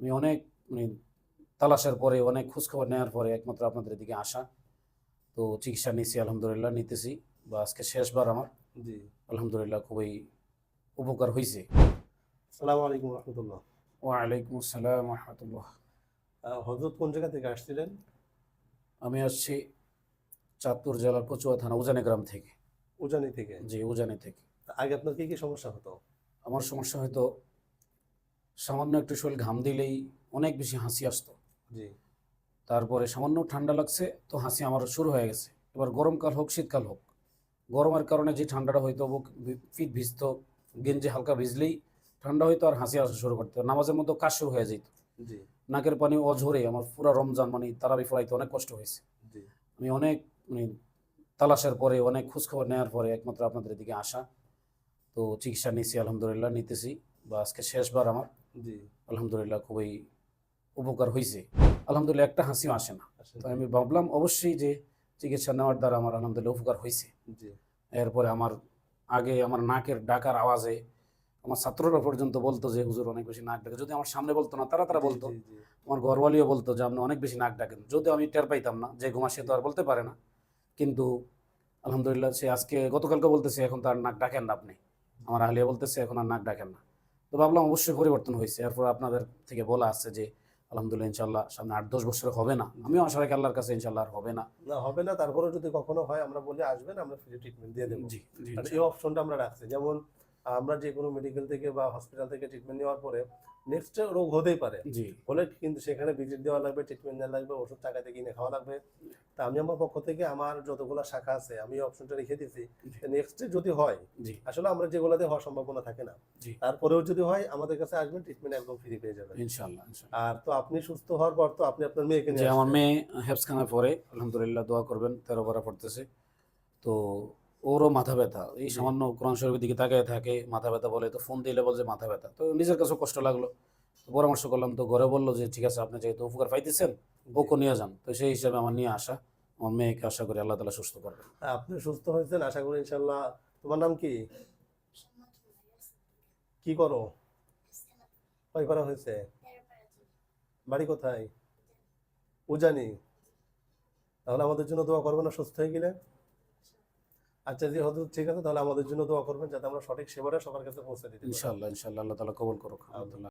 আমি অনেক মানে তালাশের পরে অনেক খোঁজখবর নেওয়ার পরে একমাত্র আপনাদের এদিকে আসা। তো চিকিৎসা নিয়েছি আলহামদুলিল্লাহ নিতেছি। বা আজকে শেষবার আমার। জি। আলহামদুলিল্লাহ খুবই উপকার হয়েছে সালামু আলাইকুম রহমতুল্লাহ। ওয়ালাইকুম আসসালাম রহমতুল্লাহ। হজরত কোন জায়গা থেকে আসছিলেন? আমি আসছি চাঁদপুর জেলার কচুয়া থানা উজানি গ্রাম থেকে। উজানি থেকে? জি উজানি থেকে। আগে আপনার কি কি সমস্যা হতো? আমার সমস্যা হয়তো সামান্য একটু শরীর ঘাম দিলেই অনেক বেশি হাসি আসতো। জি। তারপরে সামান্য ঠান্ডা লাগছে তো হাসি আমার শুরু হয়ে গেছে। এবার গরমকাল হোক শীতকাল হোক। গরমের কারণে যে ঠান্ডাটা হয়তো বুক পিঠ ভিজতো গেঞ্জি হালকা ভিজলেই ঠান্ডা হয়তো আর হাসি আসা শুরু করতো। নামাজের মতো কাশও হয়ে যেত জি। নাকের পানি অঝরে আমার পুরো রমজান মানে তারাবি ফোড়াইতে অনেক কষ্ট হয়েছে। আমি অনেক মানে তালাশের পরে অনেক খোঁজখবর নেওয়ার পরে একমাত্র আপনাদের এদিকে আসা। তো চিকিৎসা নিয়েছি আলহামদুলিল্লাহ নিতেছি। বা আজকে শেষবার আমার। আলহামদুলিল্লাহ খুবই উপকার হয়েছে আলহামদুলিল্লাহ একটা হাসিও আসে না। তো আমি ভাবলাম অবশ্যই যে চিকিৎসা নেওয়ার দ্বারা আমার আলহামদুলিল্লাহ উপকার হয়েছে জি। এরপরে আমার আগে আমার নাকের ডাকার আওয়াজে আমার ছাত্ররা পর্যন্ত বলতো যে হুজুর অনেক বেশি নাক ডাকে যদি আমার সামনে বলতো না তারা তারা বলতো। আমার ঘরওয়ালিও বলতো যে আপনি অনেক বেশি নাক ডাকেন। যদিও আমি টের পাইতাম না যে ঘুমা সে তো আর বলতে পারে না। কিন্তু আলহামদুলিল্লাহ সে আজকে গতকালকে বলতেছে এখন তার নাক ডাকেন না আপনি। আমার আহলিয়া বলতেছে এখন আর নাক ডাকেন না। তো ভাবলাম অবশ্যই পরিবর্তন হয়েছে। এরপর আপনাদের থেকে বলা আছে যে আলহামদুলিল্লাহ ইনশাল্লাহ সামনে আট দশ বছরে হবে না। আমিও আশা রাখি আল্লাহর কাছে ইনশাল্লাহ আর হবে না। না হবে না তারপরে যদি কখনো হয় আমরা বলি আসবেন আমরা ফ্রি ট্রিটমেন্ট দিয়ে দেবো। জি এই অপশনটা আমরা রাখছি। যেমন আমরা যে কোনো মেডিকেল থেকে বা হসপিটাল থেকে ট্রিটমেন্ট নেওয়ার পরে নেক্সট রোগ হতেই পারে। হলে কিন্তু সেখানে ভিজিট দেওয়া লাগবে ট্রিটমেন্ট নেওয়া লাগবে ওষুধ টাকা টাকাতে কিনে খাওয়া লাগবে। তা আমি আমার পক্ষ থেকে আমার যতগুলো শাখা আছে আমি অপশনটা রেখে দিয়েছি নেক্সট যদি হয় জি। আসলে আমরা যেগুলোতে হওয়ার সম্ভাবনা থাকে না। তারপরেও যদি হয় আমাদের কাছে আসবেন ট্রিটমেন্ট একদম ফ্রি পেয়ে যাবেন। ইনশাল্লাহ আর তো আপনি সুস্থ হওয়ার পর তো আপনি আপনার মেয়েকে নিয়ে আমার মেয়ে হেফসখানায় পড়ে আলহামদুলিল্লাহ দোয়া করবেন তেরো বারা পড়তেছে। তো ওরও মাথা ব্যথা। এই সামান্য কোরআন শরীফের দিকে তাকিয়ে থাকে মাথা ব্যথা বলে তো ফোন দিলে বলছে মাথা ব্যথা। তো নিজের কাছেও কষ্ট লাগল। পরামর্শ করলাম তো ঘরে বলল যে ঠিক আছে আপনি যেহেতু উপকার পাইতেছেন ওকে নিয়ে যান। তো সেই হিসাবে আমার নিয়ে আসা আমার মেয়েকে আশা করি আল্লাহ তালা সুস্থ করবেন। আপনি সুস্থ হয়েছেন? আশা করি ইনশাল্লাহ তোমার নাম কি? কি করো? কয় করা হয়েছে? বাড়ি কোথায়? উজানি। তাহলে আমাদের জন্য দোয়া করবেন না সুস্থ হয়ে গেলে? আচ্ছা জি হয়তো ঠিক আছে তাহলে আমাদের জন্য দোয়া করবেন যাতে আমরা সঠিক সেবাটা সবার কাছে পৌঁছে দিতে ইনশাআল্লাহ ইনশাল্লাহ ইনশাল্লাহ আল্লাহ তালা কবল করুক আলহামদুলিল্লাহ